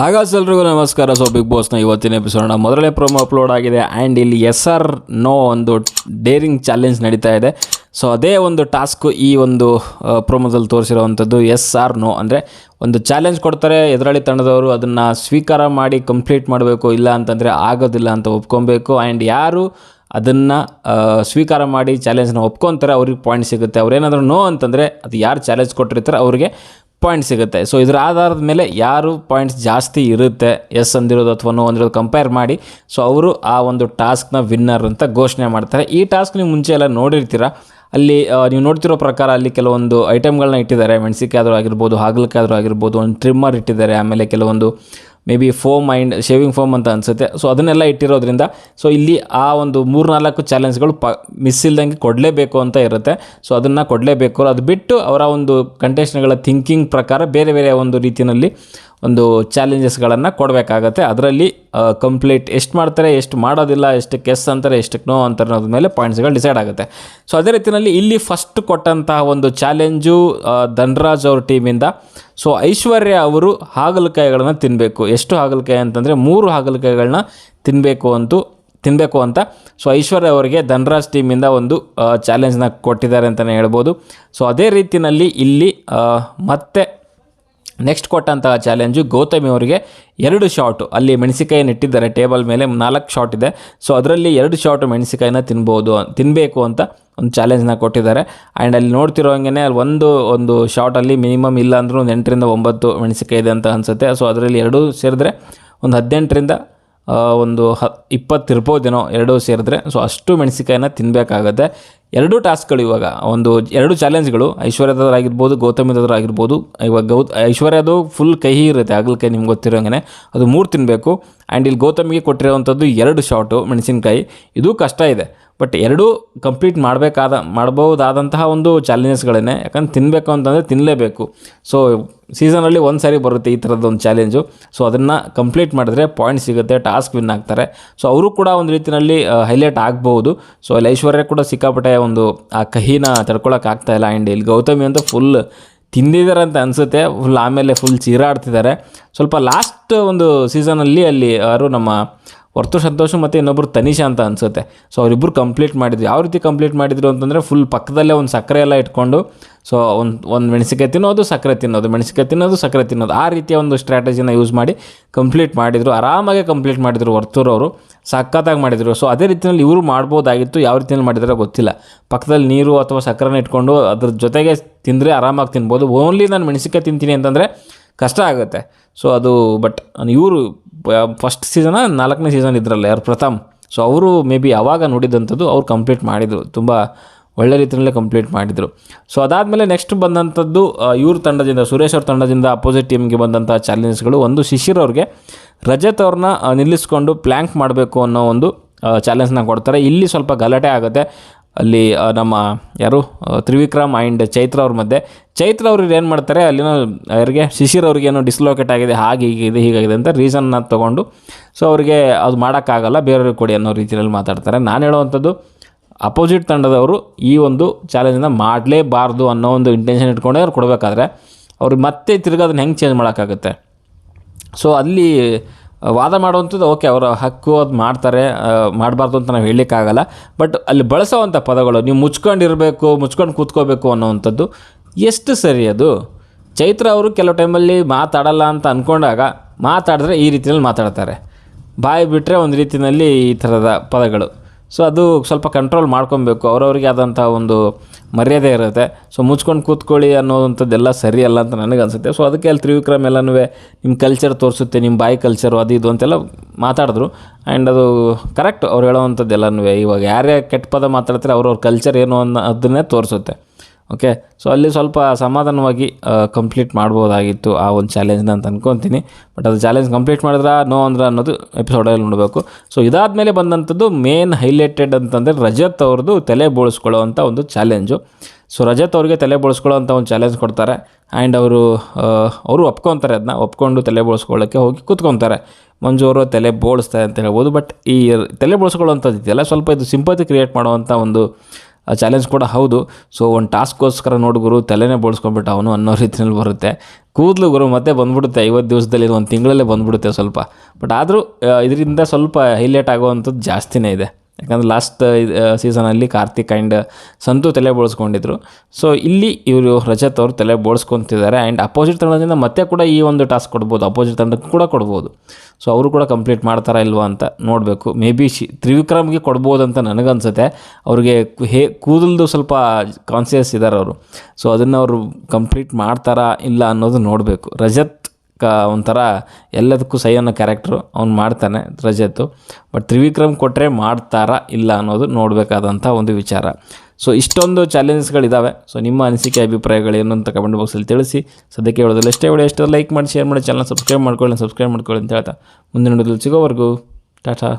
ಹಾಗಾದ್ರೆ ಎಲ್ರಿಗೂ ನಮಸ್ಕಾರ. ಸೊ ಬಿಗ್ ಬಾಸ್ನ ಇವತ್ತಿನ ಎಪಿಸೋಡ್ನ ಮೊದಲನೇ ಪ್ರೋಮೋ ಅಪ್ಲೋಡ್ ಆಗಿದೆ ಆ್ಯಂಡ್ ಇಲ್ಲಿ ಎಸ್ ಆರ್ ನೋ ಒಂದು ಡೇರಿಂಗ್ ಚಾಲೆಂಜ್ ನಡೀತಾ ಇದೆ. ಸೊ ಅದೇ ಒಂದು ಟಾಸ್ಕು ಈ ಒಂದು ಪ್ರೋಮೋದಲ್ಲಿ ತೋರಿಸಿರುವಂಥದ್ದು ಎಸ್ ಆರ್ ನೋ ಅಂದರೆ ಒಂದು ಚಾಲೆಂಜ್ ಕೊಡ್ತಾರೆ, ಎದುರಾಳಿ ತಂಡದವರು ಅದನ್ನು ಸ್ವೀಕಾರ ಮಾಡಿ ಕಂಪ್ಲೀಟ್ ಮಾಡಬೇಕು, ಇಲ್ಲ ಅಂತಂದರೆ ಆಗೋದಿಲ್ಲ ಅಂತ ಒಪ್ಕೊಬೇಕು. ಆ್ಯಂಡ್ ಯಾರು ಅದನ್ನು ಸ್ವೀಕಾರ ಮಾಡಿ ಚಾಲೆಂಜ್ನ ಒಪ್ಕೊತಾರೆ, ಅವ್ರಿಗೆ ಪಾಯಿಂಟ್ ಸಿಗುತ್ತೆ. ಅವ್ರೇನಾದರೂ ನೋ ಅಂತಂದರೆ ಅದು ಯಾರು ಚಾಲೆಂಜ್ ಕೊಟ್ಟಿರ್ತಾರೆ, ಅವ್ರಿಗೆ ಪಾಯಿಂಟ್ ಸಿಗುತ್ತೆ. ಸೊ ಇದರ ಆಧಾರದ ಮೇಲೆ ಯಾರು ಪಾಯಿಂಟ್ಸ್ ಜಾಸ್ತಿ ಇರುತ್ತೆ ಎಸ್ ಅಂದಿರೋದು ಅಥವಾ ನೋ ಅಂದಿರೋದು ಕಂಪೇರ್ ಮಾಡಿ ಸೊ ಅವರು ಆ ಒಂದು ಟಾಸ್ಕ್ನ ವಿನ್ನರ್ ಅಂತ ಘೋಷಣೆ ಮಾಡ್ತಾರೆ. ಈ ಟಾಸ್ಕ್ ನೀವು ಮುಂಚೆ ಎಲ್ಲ ನೋಡಿರ್ತೀರ? ಅಲ್ಲಿ ನೀವು ನೋಡ್ತಿರೋ ಪ್ರಕಾರ ಅಲ್ಲಿ ಕೆಲವೊಂದು ಐಟಮ್ಗಳನ್ನ ಇಟ್ಟಿದ್ದಾರೆ. ಮೆಣಸಿಕಾಯಿ ಆದರೂ ಆಗಿರ್ಬೋದು, ಹಾಗಲಕಾಯಿ ಆದರೂ ಆಗಿರ್ಬೋದು, ಒಂದು ಟ್ರಿಮ್ಮರ್ ಇಟ್ಟಿದ್ದಾರೆ. ಆಮೇಲೆ ಕೆಲವೊಂದು maybe foam mind shaving foam ಅಂತ ಅನಿಸುತ್ತೆ. ಸೊ ಅದನ್ನೆಲ್ಲ ಇಟ್ಟಿರೋದ್ರಿಂದ ಸೊ ಇಲ್ಲಿ ಆ ಒಂದು ಮೂರು ನಾಲ್ಕು ಚಾಲೆಂಜ್ಗಳು ಪ ಮಿಸ್ ಇಲ್ದಂಗೆ ಕೊಡಲೇಬೇಕು ಅಂತ ಇರುತ್ತೆ. ಸೊ ಅದನ್ನು ಕೊಡಲೇಬೇಕು. ಅದು ಬಿಟ್ಟು ಅವರ ಒಂದು ಕಂಟೆಸ್ಟ್ಗಳ ಥಿಂಕಿಂಗ್ ಪ್ರಕಾರ ಬೇರೆ ಬೇರೆ ಒಂದು ರೀತಿಯಲ್ಲಿ ಒಂದು ಚಾಲೆಂಜಸ್ಗಳನ್ನು ಕೊಡಬೇಕಾಗತ್ತೆ. ಅದರಲ್ಲಿ ಕಂಪ್ಲೀಟ್ ಎಷ್ಟು ಮಾಡ್ತಾರೆ, ಎಷ್ಟು ಮಾಡೋದಿಲ್ಲ ಎಷ್ಟಕ್ಕೆ ಎಸ್ ಅಂತಾರೆ ಎಷ್ಟಕ್ಕೆ ನೋ ಅಂತಾರೆ ಅನ್ನೋದ್ರ ಮೇಲೆ ಪಾಯಿಂಟ್ಸ್ಗಳು ಡಿಸೈಡ್ ಆಗುತ್ತೆ. ಸೊ ಅದೇ ರೀತಿಯಲ್ಲಿ ಇಲ್ಲಿ ಫಸ್ಟ್ ಕೊಟ್ಟಂತಹ ಒಂದು ಚಾಲೆಂಜು ಧನ್ರಾಜ್ ಅವ್ರ ಟೀಮಿಂದ ಸೊ ಐಶ್ವರ್ಯ ಅವರು ಹಾಗಲಕಾಯಿಗಳನ್ನ ತಿನ್ನಬೇಕು ಎಷ್ಟು ಹಾಗಲಕಾಯಿ ಅಂತಂದರೆ ಮೂರು ಹಾಗಲಕಾಯಿಗಳನ್ನ ತಿನ್ನಬೇಕು ಅಂತೂ ತಿನ್ನಬೇಕು ಅಂತ. ಸೊ ಐಶ್ವರ್ಯ ಅವರಿಗೆ ಧನ್ರಾಜ್ ಟೀಮಿಂದ ಒಂದು ಚಾಲೆಂಜ್ನ ಕೊಟ್ಟಿದ್ದಾರೆ ಅಂತಲೇ ಹೇಳ್ಬೋದು. ಸೊ ಅದೇ ರೀತಿಯಲ್ಲಿ ಇಲ್ಲಿ ಮತ್ತೆ ನೆಕ್ಸ್ಟ್ ಕೊಟ್ಟಂತಹ ಚಾಲೆಂಜು ಗೌತಮಿ ಅವರಿಗೆ ಎರಡು ಶಾಟು ಅಲ್ಲಿ ಮೆಣಸಿಕಾಯಿನ ಇಟ್ಟಿದ್ದಾರೆ ಟೇಬಲ್ ಮೇಲೆ ನಾಲ್ಕು ಶಾಟ್ ಇದೆ. ಸೊ ಅದರಲ್ಲಿ ಎರಡು ಶಾಟ್ ಮೆಣಸಿಕಾಯಿನ ತಿನ್ಬೋದು ತಿನ್ನಬೇಕು ಅಂತ ಒಂದು ಚಾಲೆಂಜ್ನ ಕೊಟ್ಟಿದ್ದಾರೆ. ಆ್ಯಂಡ್ ಅಲ್ಲಿ ನೋಡ್ತಿರೋ ಹಂಗೆ ಅಲ್ಲಿ ಒಂದು ಒಂದು ಶಾಟಲ್ಲಿ ಮಿನಿಮಮ್ ಇಲ್ಲ ಅಂದರೂ ಒಂದು ಎಂಟರಿಂದ ಒಂಬತ್ತು ಮೆಣಸಿಕಾಯಿ ಇದೆ ಅಂತ ಅನಿಸುತ್ತೆ. ಸೊ ಅದರಲ್ಲಿ ಎರಡೂ ಸೇರಿದ್ರೆ ಒಂದು ಹದಿನೆಂಟರಿಂದ ಒಂದು ಹ, ಇಪ್ಪತ್ತು ಇರ್ಬೋದೇನೋ ಎರಡೂ ಸೇರಿದ್ರೆ ಸೊ ಅಷ್ಟು ಮೆಣಸಿಕಾಯಿನ ತಿನ್ನಬೇಕಾಗತ್ತೆ ಎರಡೂ ಟಾಸ್ಕ್ಗಳು ಇವಾಗ. ಒಂದು ಎರಡು ಚಾಲೆಂಜ್ಗಳು ಐಶ್ವರ್ಯದಾಗಿರ್ಬೋದು ಗೌತಮಿದಾಗಿರ್ಬೋದು ಇವಾಗ ಗೌ, ಐಶ್ವರ್ಯದು ಫುಲ್ ಕಹಿ ಇರುತ್ತೆ ಆಗಲಕಾಯಿ ನಿಮ್ಗೆ ಗೊತ್ತಿರೋಂಗೆ ಅದು ಮೂರು ತಿನ್ನಬೇಕು ಆ್ಯಂಡ್ ಇಲ್ಲಿ ಗೌತಮಿಗೆ ಕೊಟ್ಟಿರೋವಂಥದ್ದು ಎರಡು ಶಾಟು ಮೆಣಸಿನ್ಕಾಯಿ. ಇದು ಕಷ್ಟ ಇದೆ. ಬಟ್ ಎರಡೂ ಕಂಪ್ಲೀಟ್ ಮಾಡಬೇಕಾದ ಮಾಡ್ಬೋದಾದಂತಹ ಒಂದು ಚಾಲೆಂಜಸ್ಗಳೇ ಯಾಕಂದ್ರೆ ತಿನ್ನಬೇಕು ಅಂತಂದರೆ ತಿನ್ನಲೇಬೇಕು ಸೊ ಸೀಸನಲ್ಲಿ ಒಂದು ಸಾರಿ ಬರುತ್ತೆ ಈ ಥರದ್ದು ಒಂದು ಚಾಲೆಂಜು. ಸೊ ಅದನ್ನು ಕಂಪ್ಲೀಟ್ ಮಾಡಿದ್ರೆ ಪಾಯಿಂಟ್ ಸಿಗುತ್ತೆ, ಟಾಸ್ಕ್ ವಿನ್ ಆಗ್ತಾರೆ. ಸೊ ಅವರು ಕೂಡ ಒಂದು ರೀತಿಯಲ್ಲಿ ಹೈಲೈಟ್ ಆಗ್ಬೋದು ಸೊ ಅಲ್ಲಿ ಐಶ್ವರ್ಯ ಕೂಡ ಸಿಕ್ಕಾಪಟ್ಟೆ ಒಂದು, ಆ, ಕಹಿನ ತಡ್ಕೊಳಕ್ಕೆ ಇಲ್ಲ ಆ್ಯಂಡ್ ಇಲ್ಲಿ ಗೌತಮಿ ಅಂತ ಫುಲ್ ತಿಂದಿದ್ದಾರೆ ಅಂತ ಅನಿಸುತ್ತೆ. ಫುಲ್ ಆಮೇಲೆ ಫುಲ್ ಚೀರಾಡ್ತಿದ್ದಾರೆ. ಸ್ವಲ್ಪ ಲಾಸ್ಟ್ ಒಂದು ಸೀಸನಲ್ಲಿ ಅಲ್ಲಿ ಯಾರು ನಮ್ಮ ವರ್ತು ಸಂತೋಷ್ ಮತ್ತು ಇನ್ನೊಬ್ಬರು ತನಿಷಾ ಅಂತ ಅನಿಸುತ್ತೆ. ಸೊ ಅವರಿಬ್ಬರು ಕಂಪ್ಲೀಟ್ ಮಾಡಿದ್ರು. ಯಾವ ರೀತಿ ಕಂಪ್ಲೀಟ್ ಮಾಡಿದ್ರು ಅಂತಂದರೆ ಫುಲ್ ಪಕ್ಕದಲ್ಲೇ ಒಂದು ಸಕ್ಕರೆ ಎಲ್ಲ ಇಟ್ಕೊಂಡು ಸೊ ಒಂದು ಒಂದು ಮೆಣಸಿಕಾಯಿ ತಿನ್ನೋದು, ಸಕ್ಕರೆ ತಿನ್ನೋದು ಮೆಣಸಿಕಾಯಿ ತಿನ್ನೋದು, ಸಕ್ಕರೆ ತಿನ್ನೋದು. ಆ ರೀತಿಯ ಒಂದು ಸ್ಟ್ರಾಟಜಿನ ಯೂಸ್ ಮಾಡಿ ಕಂಪ್ಲೀಟ್ ಮಾಡಿದರು. ಆರಾಮಾಗೆ ಕಂಪ್ಲೀಟ್ ಮಾಡಿದರು ವರ್ತೂರವರು ಸಕ್ಕತ್ತಾಗಿ ಮಾಡಿದರು. ಸೊ ಅದೇ ರೀತಿಯಲ್ಲಿ ಇವರು ಮಾಡ್ಬೋದಾಗಿತ್ತು. ಯಾವ ರೀತಿಯಲ್ಲಿ ಮಾಡಿದಾರೆ ಗೊತ್ತಿಲ್ಲ. ಪಕ್ಕದಲ್ಲಿ ನೀರು ಅಥವಾ ಸಕ್ಕರೆನ ಇಟ್ಕೊಂಡು ಅದ್ರ ಜೊತೆಗೆ ತಿಂದರೆ ಆರಾಮಾಗಿ ತಿನ್ಬೋದು. ಓನ್ಲಿ ನಾನು ಮೆಣಸಿಕಾಯಿ ತಿಂತೀನಿ ಅಂತಂದರೆ ಕಷ್ಟ ಆಗುತ್ತೆ. ಸೊ ಅದು ಬಟ್ ಇವರು ಫಸ್ಟ್ ಸೀಸನ ನಾಲ್ಕನೇ ಸೀಸನ್ ಇದ್ರಲ್ಲ, ಯಾರು ಪ್ರಥಮ್. ಸೊ ಅವರು ಮೇ ಬಿ ಅವಾಗ ನೋಡಿದಂಥದ್ದು ಅವ್ರು ಕಂಪ್ಲೀಟ್ ಮಾಡಿದರು. ತುಂಬ ಒಳ್ಳೆ ರೀತಿಯಲ್ಲೇ ಕಂಪ್ಲೀಟ್ ಮಾಡಿದರು. ಸೊ ಅದಾದಮೇಲೆ ನೆಕ್ಸ್ಟ್ ಬಂದಂಥದ್ದು ಇವ್ರ ತಂಡದಿಂದ, ಸುರೇಶ್ ಅವ್ರ ತಂಡದಿಂದ ಅಪೋಸಿಟ್ ಟೀಮ್ಗೆ ಬಂದಂಥ ಚಾಲೆಂಜ್ಗಳು ಒಂದು ಶಿಶಿರ್ ಅವ್ರಿಗೆ ರಜತ್ ಅವ್ರನ್ನ ನಿಲ್ಲಿಸ್ಕೊಂಡು ಪ್ಲ್ಯಾಂಕ್ ಮಾಡಬೇಕು ಅನ್ನೋ ಒಂದು ಚಾಲೆಂಜ್ನ ಕೊಡ್ತಾರೆ. ಇಲ್ಲಿ ಸ್ವಲ್ಪ ಗಲಾಟೆ ಆಗುತ್ತೆ. ಅಲ್ಲಿ ನಮ್ಮ ಯಾರು ತ್ರಿವಿಕ್ರಮ್ ಆ್ಯಂಡ್ ಚೈತ್ರ ಅವ್ರ ಮಧ್ಯೆ. ಚೈತ್ರ ಅವ್ರಿಗೆ ಏನು ಮಾಡ್ತಾರೆ, ಅಲ್ಲಿನ ಯಾರಿಗೆ, ಶಿಶಿರ್ ಅವ್ರಿಗೆ ಏನೋ ಡಿಸ್ಲೋಕೇಟ್ ಆಗಿದೆ, ಹಾಗೆ ಹೀಗಿದೆ ಹೀಗಾಗಿದೆ ಅಂತ ರೀಸನ್ನ ತೊಗೊಂಡು. ಸೊ ಅವರಿಗೆ ಅದು ಮಾಡೋಕ್ಕಾಗಲ್ಲ, ಬೇರೆಯವ್ರಿಗೆ ಕೊಡಿ ಅನ್ನೋ ರೀತಿಯಲ್ಲಿ ಮಾತಾಡ್ತಾರೆ. ನಾನು ಹೇಳುವಂಥದ್ದು ಅಪೋಸಿಟ್ ತಂಡದವರು ಈ ಒಂದು ಚಾಲೆಂಜನ್ನ ಮಾಡಲೇಬಾರ್ದು ಅನ್ನೋ ಒಂದು ಇಂಟೆನ್ಷನ್ ಇಟ್ಕೊಂಡೇ ಅವ್ರು ಕೊಡಬೇಕಾದ್ರೆ ಅವ್ರಿಗೆ ಮತ್ತೆ ತಿರ್ಗಿ ಅದನ್ನ ಹೆಂಗೆ ಚೇಂಜ್ ಮಾಡೋಕ್ಕಾಗುತ್ತೆ? ಸೊ ಅಲ್ಲಿ ವಾದ ಮಾಡುವಂಥದ್ದು, ಓಕೆ, ಅವರ ಹಕ್ಕು ಅದು ಮಾಡ್ತಾರೆ ಮಾಡಬಾರ್ದು ಅಂತ ನಾವು ಹೇಳಲಿಕ್ಕಾಗಲ್ಲ. ಬಟ್ ಅಲ್ಲಿ ಬಳಸೋವಂಥ ಪದಗಳು, ನೀವು ಮುಚ್ಕೊಂಡಿರಬೇಕು, ಮುಚ್ಕೊಂಡು ಕೂತ್ಕೋಬೇಕು ಅನ್ನೋವಂಥದ್ದು ಎಷ್ಟು ಸರಿ ಅದು? ಚೈತ್ರ ಅವರು ಕೆಲವು ಟೈಮಲ್ಲಿ ಮಾತಾಡಲ್ಲ ಅಂತ ಅಂದ್ಕೊಂಡಾಗ ಮಾತಾಡಿದ್ರೆ ಈ ರೀತಿಯಲ್ಲಿ ಮಾತಾಡ್ತಾರೆ. ಬಾಯಿ ಬಿಟ್ಟರೆ ಒಂದು ರೀತಿಯಲ್ಲಿ ಈ ಥರದ ಪದಗಳು. ಸೊ ಅದು ಸ್ವಲ್ಪ ಕಂಟ್ರೋಲ್ ಮಾಡ್ಕೊಬೇಕು. ಅವ್ರವ್ರಿಗೆ ಆದಂಥ ಒಂದು ಮರ್ಯಾದೆ ಇರುತ್ತೆ. ಸೊ ಮುಚ್ಕೊಂಡು ಕೂತ್ಕೊಳ್ಳಿ ಅನ್ನೋವಂಥದ್ದೆಲ್ಲ ಸರಿಯಲ್ಲ ಅಂತ ನನಗೆ ಅನಿಸುತ್ತೆ ಸೊ ಅದಕ್ಕೆ ಅಲ್ಲಿ ತ್ರಿವಿಕ್ರಮ್ ಎಲ್ಲನೂ ನಿಮ್ಮ ಕಲ್ಚರ್ ತೋರಿಸುತ್ತೆ ನಿಮ್ಮ ಬಾಯಿ ಕಲ್ಚರು ಅದು ಇದು ಅಂತೆಲ್ಲ ಮಾತಾಡಿದ್ರು. ಆ್ಯಂಡ್ ಅದು ಕರೆಕ್ಟ್ ಅವ್ರು ಹೇಳೋವಂಥದ್ದೆಲ್ಲನೂ ಇವಾಗ ಯಾರೇ ಕೆಟ್ಟ ಪದ ಮಾತಾಡ್ತಾರೆ ಅವ್ರವ್ರ ಕಲ್ಚರ್ ಏನು ಅನ್ನೋ ಅದನ್ನೇ ತೋರಿಸುತ್ತೆ. ಓಕೆ ಸೊ ಅಲ್ಲಿ ಸ್ವಲ್ಪ ಸಮಾಧಾನವಾಗಿ ಕಂಪ್ಲೀಟ್ ಮಾಡ್ಬೋದಾಗಿತ್ತು ಆ ಒಂದು ಚಾಲೆಂಜ್ನ ಅಂತ ಅನ್ಕೊತೀನಿ. ಬಟ್ ಅದು ಚಾಲೆಂಜ್ ಕಂಪ್ಲೀಟ್ ಮಾಡಿದ್ರೆ ನೋ ಅಂದ್ರೆ ಅನ್ನೋದು ಎಪಿಸೋಡಲ್ಲಿ ನೋಡಬೇಕು. ಸೊ ಇದಾದಮೇಲೆ ಬಂದಂಥದ್ದು ಮೇನ್ ಹೈಲೈಟೆಡ್ ಅಂತಂದರೆ ರಜತ್ ಅವ್ರದ್ದು ತಲೆ ಬೋಳಿಸ್ಕೊಳ್ಳೋವಂಥ ಒಂದು ಚಾಲೆಂಜು ಸೊ ರಜತ್ ಅವ್ರಿಗೆ ತಲೆ ಬೋಳಿಸ್ಕೊಳ್ಳೋವಂಥ ಒಂದು ಚಾಲೆಂಜ್ ಕೊಡ್ತಾರೆ. ಆ್ಯಂಡ್ ಅವರು ಅವರು ಒಪ್ಕೊತಾರೆ ಅದನ್ನ ಒಪ್ಕೊಂಡು ತಲೆ ಬೋಳಿಸ್ಕೊಳ್ಳೋಕ್ಕೆ ಹೋಗಿ ಕೂತ್ಕೊತಾರೆ. ಮಂಜು ಅವರು ತಲೆ ಬೋಳಿಸ್ತಾರೆ ಅಂತ ಹೇಳ್ಬೋದು. ಬಟ್ ಈ ತಲೆ ಬೋಳಿಸ್ಕೊಳ್ಳೋವಂಥದ್ದು ಇದೆಯಲ್ಲ ಸ್ವಲ್ಪ ಇದು ಸಿಂಪತಿ ಕ್ರಿಯೇಟ್ ಮಾಡುವಂಥ ಒಂದು ಚಾಲೆಂಜ್ ಕೂಡ ಹೌದು. ಸೊ ಒಂದು ಟಾಸ್ಕ್ಗೋಸ್ಕರ ನೋಡಿ ಗುರು, ತಲೆನೇ ಬೋಳ್ಸ್ಕೊಂಡ್ಬಿಟ್ಟು ಅವನು ಅನ್ನೋ ರೀತಿಯಲ್ಲಿ ಬರುತ್ತೆ. ಕೂದಲು ಗುರು ಮತ್ತೆ ಬಂದ್ಬಿಡುತ್ತೆ. ಐವತ್ತು ದಿವಸದಲ್ಲಿ ಒಂದು ತಿಂಗಳಲ್ಲೇ ಬಂದ್ಬಿಡುತ್ತೆ ಸ್ವಲ್ಪ. ಬಟ್ ಆದರೂ ಇದರಿಂದ ಸ್ವಲ್ಪ ಹೈಲೈಟ್ ಆಗುವಂಥದ್ದು ಜಾಸ್ತಿನೇ ಇದೆ. ಯಾಕಂದ್ರೆ ಲಾಸ್ಟ್ ಸೀಸನಲ್ಲಿ ಕಾರ್ತಿಕ್ ಆ್ಯಂಡ್ ಸಂತು ತಲೆ ಬೋಳ್ಸ್ಕೊಂಡಿದ್ರು. ಸೊ ಇಲ್ಲಿ ಇವರು ರಜತ್ ಅವರು ತಲೆ ಬೋಳ್ಸ್ಕೊತಿದ್ದಾರೆ ಆ್ಯಂಡ್ ಅಪೋಸಿಟ್ ತಂಡದಿಂದ ಮತ್ತೆ ಕೂಡ ಈ ಒಂದು ಟಾಸ್ಕ್ ಕೊಡ್ಬೋದು ಅಪೋಸಿಟ್ ತಂಡಕ್ಕೆ ಕೂಡ ಕೊಡ್ಬೋದು. ಸೊ ಅವರು ಕೂಡ ಕಂಪ್ಲೀಟ್ ಮಾಡ್ತಾರಾ ಇಲ್ವಾ ಅಂತ ನೋಡಬೇಕು. ಮೇ ಬಿ ಶಿ, ತ್ರಿವಿಕ್ರಮ್ಗೆ ಕೊಡ್ಬೋದು ಅಂತ ನನಗನ್ಸುತ್ತೆ. ಅವ್ರಿಗೆ ಹೇ, ಕೂದಲ್ದು ಸ್ವಲ್ಪ ಕಾನ್ಸಿಯಸ್ ಇದ್ದಾರೆ ಅವರು. ಸೊ ಅದನ್ನು ಅವರು ಕಂಪ್ಲೀಟ್ ಮಾಡ್ತಾರಾ ಇಲ್ಲ ಅನ್ನೋದು ನೋಡಬೇಕು. ರಜತ್ ಕ, ಒಂಥರ ಎಲ್ಲದಕ್ಕೂ ಸೈ ಅನ್ನೋ ಕ್ಯಾರೆಕ್ಟ್ರು ಅವ್ನು ಮಾಡ್ತಾನೆ ರಜತ್ತು. ಬಟ್ ತ್ರಿವಿಕ್ರಮ್ ಕೊಟ್ಟರೆ ಮಾಡ್ತಾರಾ ಇಲ್ಲ ಅನ್ನೋದು ನೋಡಬೇಕಾದಂಥ ಒಂದು ವಿಚಾರ. ಸೊ ಇಷ್ಟೊಂದು ಚಾಲೆಂಜಸ್ಗಳಿದ್ದಾವೆ ಸೊ ನಿಮ್ಮ ಅನಿಸಿಕೆ ಅಭಿಪ್ರಾಯಗಳೇನು ಅಂತ ಕಮೆಂಟ್ ಬಾಕ್ಸಲ್ಲಿ ತಿಳಿಸಿ. ಸದ್ಯಕ್ಕೆ ಹೇಳೋದಿಲ್ಲ ಎಷ್ಟೇ ವಿಡಿಯೋ ಎಷ್ಟೋ ಲೈಕ್ ಮಾಡಿ ಶೇರ್ ಮಾಡಿ ಚಾನಲ್ ಸಬ್ಸ್ಕ್ರೈಬ್ ಮಾಡ್ಕೊಳ್ಳಿ ಸಬ್ಸ್ಕ್ರೈಬ್ ಮಾಡ್ಕೊಳ್ಳಿ ಅಂತ ಹೇಳ್ತಾ. ಮುಂದಿನ ಸಿಗೋವರೆಗೂ, ಟಾಟಾ.